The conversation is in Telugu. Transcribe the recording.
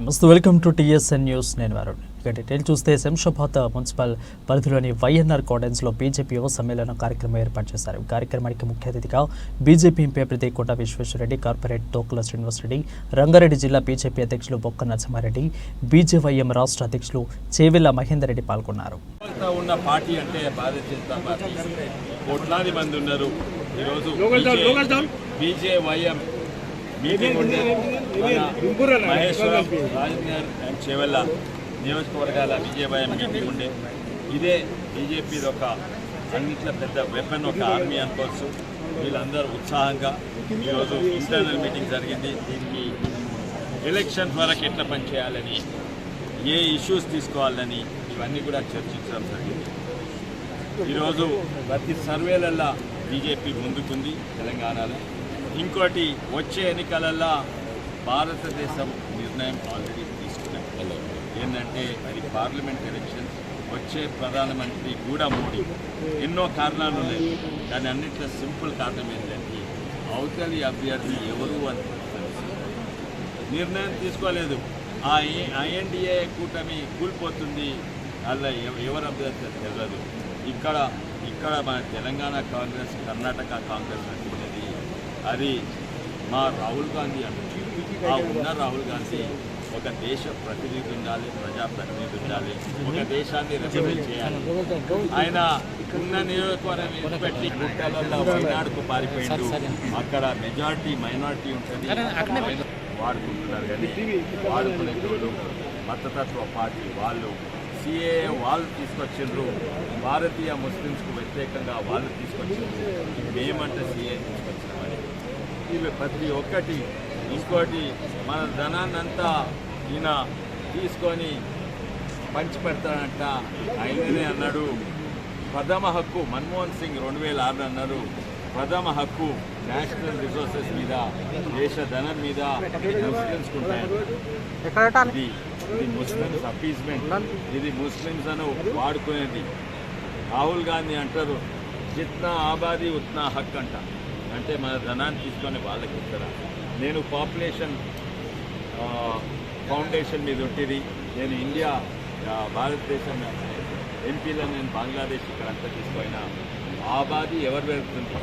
నమస్తే వెల్కమ్ టు టీఎస్ఎన్ న్యూస్. నేను వరుణ్. ఇక డీటెయిల్ చూస్తే శంషాబాద్ మున్సిపల్ పరిధిలోని వైఎన్ఆర్ గార్డెన్స్లో బీజేపీ యువ సమ్మేళనం కార్యక్రమం ఏర్పాటు చేశారు. ఈ కార్యక్రమానికి ముఖ్య అతిథిగా బీజేపీ ఎంపీ అభ్యర్థి కోట విశ్వేశ్వరరెడ్డి కార్పొరేట్ తోకుల శ్రీనివాసరెడ్డి రంగారెడ్డి జిల్లా బీజేపీ అధ్యక్షులు బొక్క నరసింహారెడ్డి బీజేవైఎం రాష్ట్ర అధ్యక్షులు చేవెళ్ళ మహేందర్ రెడ్డి పాల్గొన్నారు. అంతా ఉన్న పార్టీ అంటే భారతీయ జనతా పార్టీ. కోట్లాది మంది ఉన్నారు. ఈరోజు BJYM meeting Maheshwaram Rajanagar and Chevella నియోజకవర్గాల బీజేవైఎం ఉండే ఇదే బీజేపీది ఒక అన్నింటిలో పెద్ద వెపన్ ఒక ఆర్మీ అనుకోవచ్చు. వీళ్ళందరూ ఉత్సాహంగా ఈరోజు ఇంటర్నల్ మీటింగ్ జరిగింది. దీనికి ఎలక్షన్ వరకు ఎట్లా పనిచేయాలని ఏ ఇష్యూస్ తీసుకోవాలని ఇవన్నీ కూడా చర్చించడం జరిగింది. ఈరోజు ప్రతి సర్వేలల్లో బీజేపీ ముందుకుంది తెలంగాణలో. ఇంకోటి వచ్చే ఎన్నికలల్లో భారతదేశం నిర్ణయం ఆల్రెడీ తీసుకున్నాం ఏంటంటే అది పార్లమెంట్ ఎలక్షన్ వచ్చే ప్రధానమంత్రి కూడా మోడీ. ఎన్నో కారణాలు ఉన్నాయి. కానీ అన్నింటిలో సింపుల్ కారణం ఏంటంటే అవతలి అభ్యర్థి ఎవరు అని తెలుసు. నిర్ణయం తీసుకోలేదు. ఆ ఐఎన్డిఏ కూటమి కూలిపోతుంది. అలా ఎవ- ఎవరు అభ్యర్థి తెలియదు ఇక్కడ ఇక్కడ మన తెలంగాణ కాంగ్రెస్ కర్ణాటక కాంగ్రెస్ అంటున్నది. అది మా రాహుల్ గాంధీ అంటుంది ఆ ఉన్న రాహుల్ గాంధీ ఒక దేశ ప్రతినిధి ఉండాలి ప్రజా ప్రతినిధి ఉండాలి ఒక దేశాన్ని రిప్రజెంట్ చేయాలి. ఆయన ఉన్న నియోజకవర్గం విడిచిపెట్టి గుట్టలలో వైనాడుకు పారిపోయిండు. అక్కడ మెజారిటీ మైనారిటీ ఉంటుంది. వాడుకుంటున్నారు కానీ వాడుకునేటోళ్ళు మతతత్వ పార్టీ వాళ్ళు సిఏ వాళ్ళు తీసుకొచ్చిండ్రు. భారతీయ ముస్లిమ్స్కు వ్యతిరేకంగా వాళ్ళు తీసుకొచ్చిండ్రు. మేమంటే సిఏ తీసుకొచ్చినామని. ఇవి ప్రతి ఒక్కటి ఇంకోటి మన ధనాన్నంతా ఈయన తీసుకొని పంచి పెడతాడంట ఆయననే అన్నాడు. ప్రథమ హక్కు మన్మోహన్ సింగ్ రెండు వేల ఆరు అన్నారు. ప్రథమ హక్కు నేషనల్ రిసోర్సెస్ మీద దేశ ధనం మీద ముస్లిమ్స్ ఇది? ఇది ముస్లిమ్స్ అపీస్మెంట్ ఇది ముస్లిమ్స్ అను వాడుకునేది. రాహుల్ గాంధీ అంటారు జిత్నా ఆబాది ఉత్నా హక్ అంట అంటే మన ధనాన్ని తీసుకొని వాళ్ళకి ఇస్తారా? నేను పాపులేషన్ ఫౌండేషన్ మీద ఉంటుంది. నేను ఇండియా భారతదేశం ఎంపీలో నేను బంగ్లాదేశ్ ఇక్కడ అంతా తీసుకుపోయినా ఆబాది ఎవరు పెరుగుతుంది